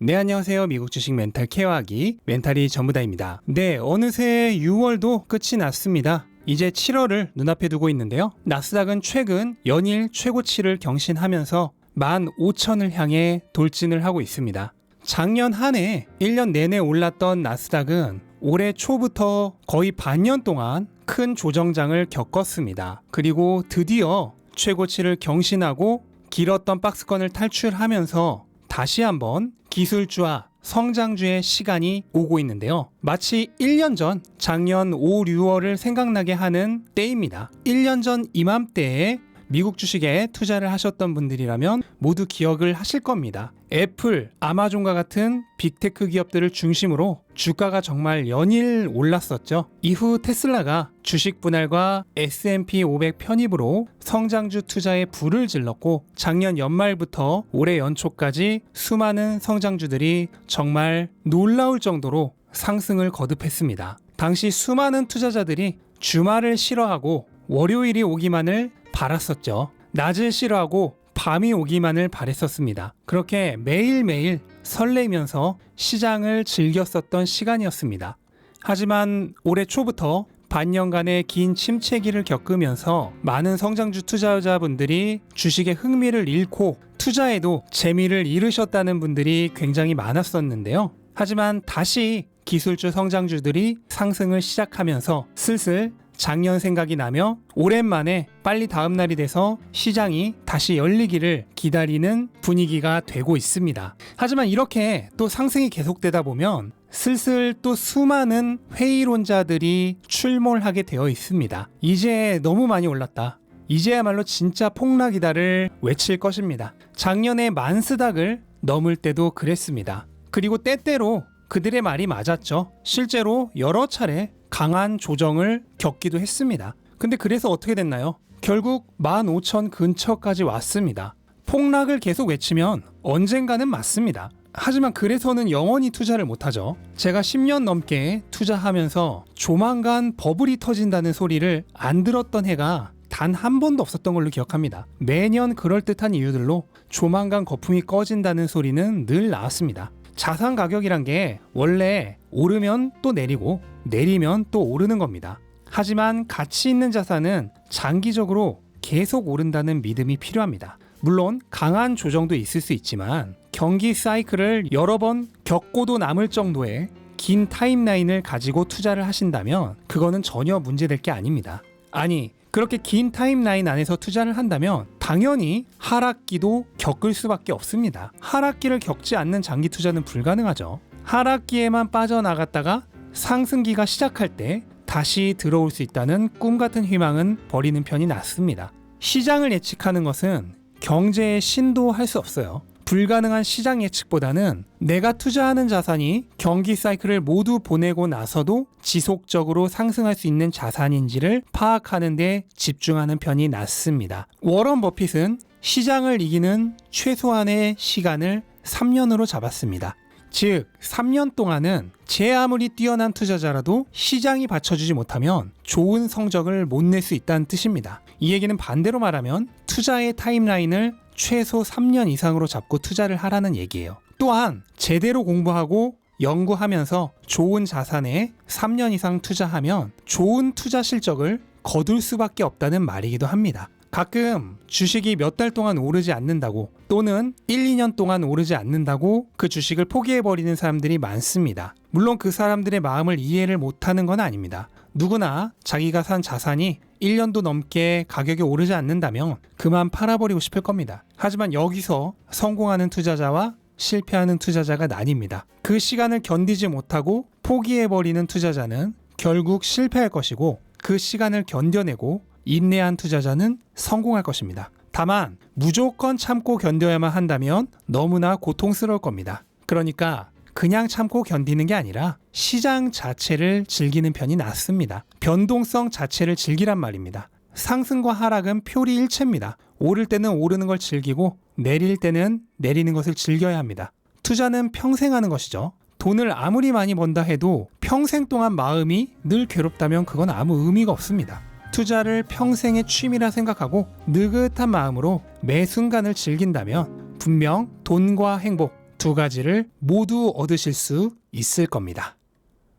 네, 안녕하세요. 미국 주식 멘탈 케어하기 멘탈이 전부다입니다. 네, 어느새 6월도 끝이 났습니다. 이제 7월을 눈앞에 두고 있는데요. 나스닥은 최근 연일 최고치를 경신하면서 15,000을 향해 돌진을 하고 있습니다. 작년 한 해 1년 내내 올랐던 나스닥은 올해 초부터 거의 반년 동안 큰 조정장을 겪었습니다. 그리고 드디어 최고치를 경신하고 길었던 박스권을 탈출하면서 다시 한번 기술주와 성장주의 시간이 오고 있는데요. 마치 1년 전 작년 5, 6월을 생각나게 하는 때입니다. 1년 전 이맘때에 미국 주식에 투자를 하셨던 분들이라면 모두 기억을 하실 겁니다. 애플, 아마존과 같은 빅테크 기업들을 중심으로 주가가 정말 연일 올랐었죠. 이후 테슬라가 주식 분할과 S&P 500 편입으로 성장주 투자에 불을 질렀고 작년 연말부터 올해 연초까지 수많은 성장주들이 정말 놀라울 정도로 상승을 거듭했습니다. 당시 수많은 투자자들이 주말을 싫어하고 월요일이 오기만을 바랐었죠. 낮을 싫어하고 밤이 오기만을 바랬었습니다. 그렇게 매일매일 설레면서 시장을 즐겼었던 시간이었습니다. 하지만 올해 초부터 반년간의 긴 침체기를 겪으면서 많은 성장주 투자자분들이 주식에 흥미를 잃고 투자에도 재미를 잃으셨다는 분들이 굉장히 많았었는데요. 하지만 다시 기술주 성장주들이 상승을 시작하면서 슬슬 작년 생각이 나며 오랜만에 빨리 다음 날이 돼서 시장이 다시 열리기를 기다리는 분위기가 되고 있습니다. 하지만 이렇게 또 상승이 계속되다 보면 슬슬 또 수많은 회의론자들이 출몰하게 되어 있습니다. 이제 너무 많이 올랐다. 이제야말로 진짜 폭락이다를 외칠 것입니다. 작년에 만스닥을 넘을 때도 그랬습니다. 그리고 때때로 그들의 말이 맞았죠. 실제로 여러 차례 강한 조정을 겪기도 했습니다. 근데 그래서 어떻게 됐나요? 결국 15,000 근처까지 왔습니다. 폭락을 계속 외치면 언젠가는 맞습니다. 하지만 그래서는 영원히 투자를 못하죠. 제가 10년 넘게 투자하면서 조만간 버블이 터진다는 소리를 안 들었던 해가 단 한 번도 없었던 걸로 기억합니다. 매년 그럴듯한 이유들로 조만간 거품이 꺼진다는 소리는 늘 나왔습니다. 자산 가격이란 게 원래 오르면 또 내리고 내리면 또 오르는 겁니다. 하지만 가치 있는 자산은 장기적으로 계속 오른다는 믿음이 필요합니다. 물론 강한 조정도 있을 수 있지만 경기 사이클을 여러 번 겪고도 남을 정도의 긴 타임라인을 가지고 투자를 하신다면 그거는 전혀 문제될 게 아닙니다. 아니, 그렇게 긴 타임라인 안에서 투자를 한다면 당연히 하락기도 겪을 수밖에 없습니다. 하락기를 겪지 않는 장기 투자는 불가능하죠. 하락기에만 빠져나갔다가 상승기가 시작할 때 다시 들어올 수 있다는 꿈 같은 희망은 버리는 편이 낫습니다. 시장을 예측하는 것은 경제의 신도 할 수 없어요. 불가능한 시장 예측보다는 내가 투자하는 자산이 경기 사이클을 모두 보내고 나서도 지속적으로 상승할 수 있는 자산인지를 파악하는 데 집중하는 편이 낫습니다. 워런 버핏은 시장을 이기는 최소한의 시간을 3년으로 잡았습니다. 즉, 3년 동안은 제 아무리 뛰어난 투자자라도 시장이 받쳐주지 못하면 좋은 성적을 못 낼 수 있다는 뜻입니다. 이 얘기는 반대로 말하면 투자의 타임라인을 최소 3년 이상으로 잡고 투자를 하라는 얘기예요. 또한 제대로 공부하고 연구하면서 좋은 자산에 3년 이상 투자하면 좋은 투자 실적을 거둘 수밖에 없다는 말이기도 합니다. 가끔 주식이 몇 달 동안 오르지 않는다고 또는 1, 2년 동안 오르지 않는다고 그 주식을 포기해버리는 사람들이 많습니다. 물론 그 사람들의 마음을 이해를 못하는 건 아닙니다. 누구나 자기가 산 자산이 1년도 넘게 가격이 오르지 않는다면 그만 팔아버리고 싶을 겁니다. 하지만 여기서 성공하는 투자자와 실패하는 투자자가 나뉩니다. 그 시간을 견디지 못하고 포기해버리는 투자자는 결국 실패할 것이고 그 시간을 견뎌내고 인내한 투자자는 성공할 것입니다. 다만 무조건 참고 견뎌야만 한다면 너무나 고통스러울 겁니다. 그러니까 그냥 참고 견디는 게 아니라 시장 자체를 즐기는 편이 낫습니다. 변동성 자체를 즐기란 말입니다. 상승과 하락은 표리 일체입니다. 오를 때는 오르는 걸 즐기고 내릴 때는 내리는 것을 즐겨야 합니다. 투자는 평생 하는 것이죠. 돈을 아무리 많이 번다 해도 평생 동안 마음이 늘 괴롭다면 그건 아무 의미가 없습니다. 투자를 평생의 취미라 생각하고 느긋한 마음으로 매 순간을 즐긴다면 분명 돈과 행복 두 가지를 모두 얻으실 수 있을 겁니다.